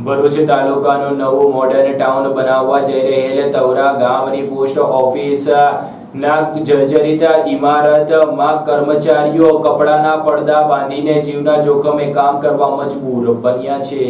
ભરૂચ તાલુકાનું નવું modern town બનાવવા જઈ રહેલ તવરા ગામની પોસ્ટ ઓફિસ ના જર્જરિત ઇમારતમાં કર્મચારીઓ કપડાના પડદા બાંધીને જીવના જોખમે કામ કરવા મજબૂર બન્યા છે.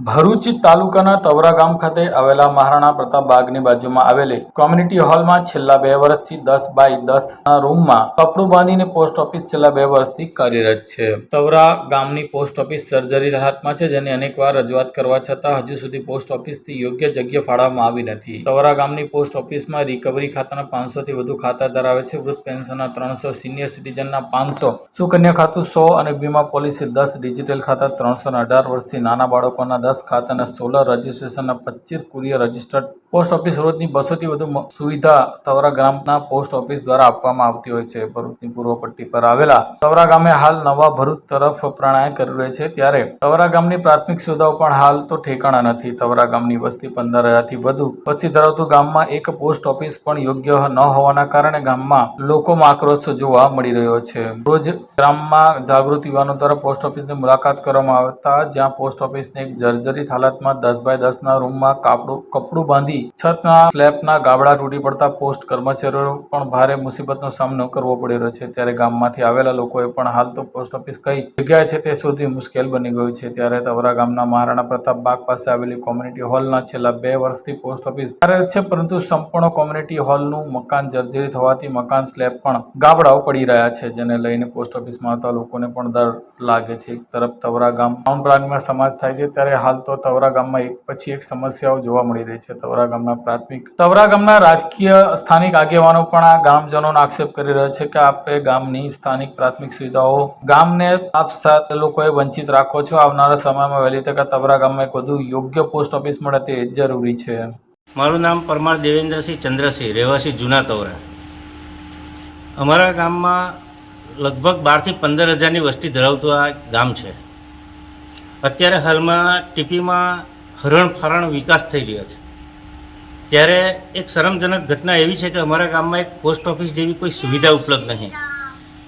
ભરૂચ તાલુકાના તવરા ગામ ખાતે આવેલા મહારાણા પ્રતાપ બાગની બાજુમાં આવેલી કોમ્યુનિટી હોલમાં છેલ્લા બે વર્ષથી દસ બાય દસ રૂમમાં કપડું બાંધીને પોસ્ટ ઓફિસ છેલ્લા બે વર્ષથી કાર્યરત છે. તવરા ગામની પોસ્ટ ઓફિસ સર્જરી હાથમાં છે, જેની અનેકવાર રજૂઆત કરવા છતાં હજુ સુધી પોસ્ટ ઓફિસથી યોગ્ય જગ્યા ફાળવવામાં આવી નથી. તવરા ગામની પોસ્ટ ઓફિસમાં રિકવરી ખાતાના પાંચસોથી વધુ ખાતા ધરાવે છે. વૃદ્ધ પેન્શનના ત્રણસો સિનિયર સિટીઝનના પાંચસો, સુકન્યા ખાતું સો અને વીમા પોલિસી દસ ડિજિટલ ખાતા ત્રણસો અઢાર વર્ષથી નાના બાળકોના દસ ખાતાના સોલર રજીસ્ટ્રેશનના પચીસ કુરિયર રજિસ્ટર્ડ પોસ્ટ ઓફિસ રોજની બસોથી વધુ સુવિધા તવરા ગ્રામના પોસ્ટ ઓફિસ દ્વારા આપવામાં આવતી હોય છે. ભરૂચની પૂર્વ પટ્ટી પર આવેલા તવરા ગામે હાલ નવા ભરૂચ તરફ પ્રણાય કરી રહ્યો છે ત્યારે તવરા ગામની પ્રાથમિક સુવિધાઓ પણ હાલ તો ઠેકાણા નથી. તવરા ગામની વસ્તી પંદર હજારથી વધુ વસ્તી ધરાવતું ગામમાં એક પોસ્ટ ઓફિસ પણ યોગ્ય ન હોવાના કારણે ગામમાં લોકોમાં આક્રોશ જોવા મળી રહ્યો છે. રોજ ગ્રામમાં જાગૃત યુવાનો દ્વારા પોસ્ટ ઓફિસની મુલાકાત કરવામાં આવતા જ્યાં પોસ્ટ ઓફિસને એક જર્જરિત હાલતમાં દસ બાય દસના રૂમમાં કાપડું, કપડું બાંધી છતના સ્લેબના ગાબડા તૂટી પડતા પોસ્ટ કર્મચારીઓ પણ ભારે મુસીબતનો સામનો કરવો પડી રહ્યો છે. ત્યારે ગામમાંથી આવેલા લોકોએ પણ હાલ તો પોસ્ટ ઓફિસ કઈ જગ્યાએ છે તે સુધી મુશ્કેલ બની ગયું છે. ત્યારે તવરા ગામના મહારાણા પ્રતાપ બાગ પાસે આવેલી કોમ્યુનિટી હોલના છેલ્લા બે વર્ષથી પોસ્ટ ઓફિસ કાર્યરત છે, પરંતુ સંપૂર્ણ કોમ્યુનિટી હોલનું મકાન જર્જરિત હોવાથી મકાન સ્લેબ પણ ગાબડાઓ પડી રહ્યા છે, જેને લઈને પોસ્ટ ઓફિસમાં આવતા લોકોને પણ ડર લાગે છે. એક તરફ તવરા ગામ ટાઉન પ્લાનિંગમાં સમાજ થાય છે, ત્યારે હાલ તો તવરા ગામમાં એક પછી એક સમસ્યાઓ જોવા મળી રહી છે. તવરા ગામના પ્રાથમિક, તવરા ગામના રાજકીય સ્થાનિક આગેવાનો પણ આ ગામજનોનો આક્ષેપ કરી રહ્યા છે કે આપે ગામની સ્થાનિક પ્રાથમિક સુવિધાઓ ગામને આપ સાથે લોકોએ વંચિત રાખો છો. આવનારા સમયમાં વહેલી તકે તવરા ગામમાં એક વધુ યોગ્ય પોસ્ટ ઓફિસ મળે તે જરૂરી છે. મારું નામ પરમાર દેવેન્દ્રસિંહ ચંદ્રસિંહ, રહેવાસી જૂના તવરા. અમારા ગામમાં લગભગ બારથી પંદર હજારની વસ્તી ધરાવતું આ ગામ છે. અત્યારે હાલમાં ટીપીમાં હરણફારણ વિકાસ થઈ રહ્યો છે. ત્યારે એક શરમજનક ઘટના એવી છે કે અમારા ગામમાં એક પોસ્ટ ઓફિસ જેવી કોઈ સુવિધા ઉપલબ્ધ નહીં.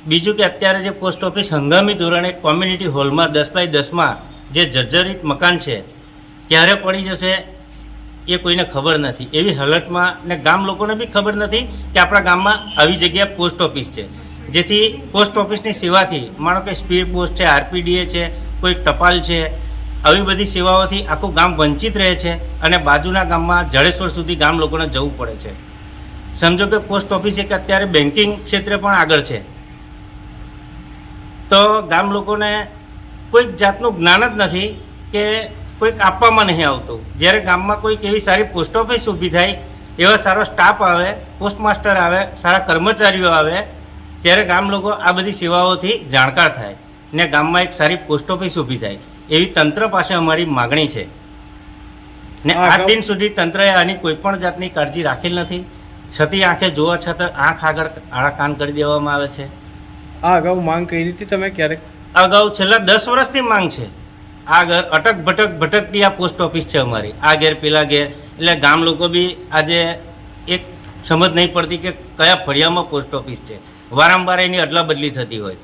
બીજું કે અત્યારે જે પોસ્ટ ઓફિસ હંગામી ધોરણે કોમ્યુનિટી હોલમાં દસ બાય દસમાં જે જર્જરિત મકાન છે, ક્યારે પડી જશે એ કોઈને ખબર નથી. એવી હાલતમાં ને ગામ લોકોને બી ખબર નથી કે આપણા ગામમાં આવી જગ્યાએ પોસ્ટ ઓફિસ છે. જેથી પોસ્ટ ઓફિસની સેવાથી માનો કે સ્પીડ પોસ્ટ છે, આરપીડીએ છે કોઈ ટપાલ છે, આવી બધી સેવાઓથી આખું ગામ વંચિત રહે છે અને બાજુના ગામમાં જળેશ્વર સુધી ગામ લોકોને જવું પડે છે. સમજો કે પોસ્ટ ઓફિસ એક અત્યારે બેન્કિંગ ક્ષેત્રે પણ આગળ છે. તો ગામ લોકોને કોઈક જાતનું જ્ઞાન જ નથી કે કોઈક આપવામાં નહીં આવતું. જ્યારે ગામમાં કોઈક એવી સારી પોસ્ટ ઓફિસ ઊભી થાય, એવા સારો સ્ટાફ આવે, પોસ્ટમાસ્ટર આવે, સારા કર્મચારીઓ આવે, ત્યારે ગામ લોકો આ બધી સેવાઓથી જાણકાર થાય. ને ગામમાં એક સારી પોસ્ટ ઓફિસ ઊભી થાય. એવી તંત્ર પાસે અમારી માગણી છે. ને આ આજ દિન સુધી તંત્રએ આની કોઈ પણ જાતની કાળજી રાખેલ નથી. છતી આંખે જોવા છતાં આંખ આગળ આળા કાન કરી દેવામાં આવે છે. આ અગાઉ માંગ કરી હતી તમે ક્યારેક? અગાઉ છેલ્લા દસ વર્ષથી માંગ છે. આ ઘર અટક ભટક ભટકતી આ પોસ્ટ ઓફિસ છે અમારી. આ ઘેર પેલા ઘેર. એટલે ગામ લોકો બી આજે એક સમજ નહીં પડતી કે કયા ફળિયામાં પોસ્ટ ઓફિસ છે. વારંવાર એની અદલા બદલી થતી હોય.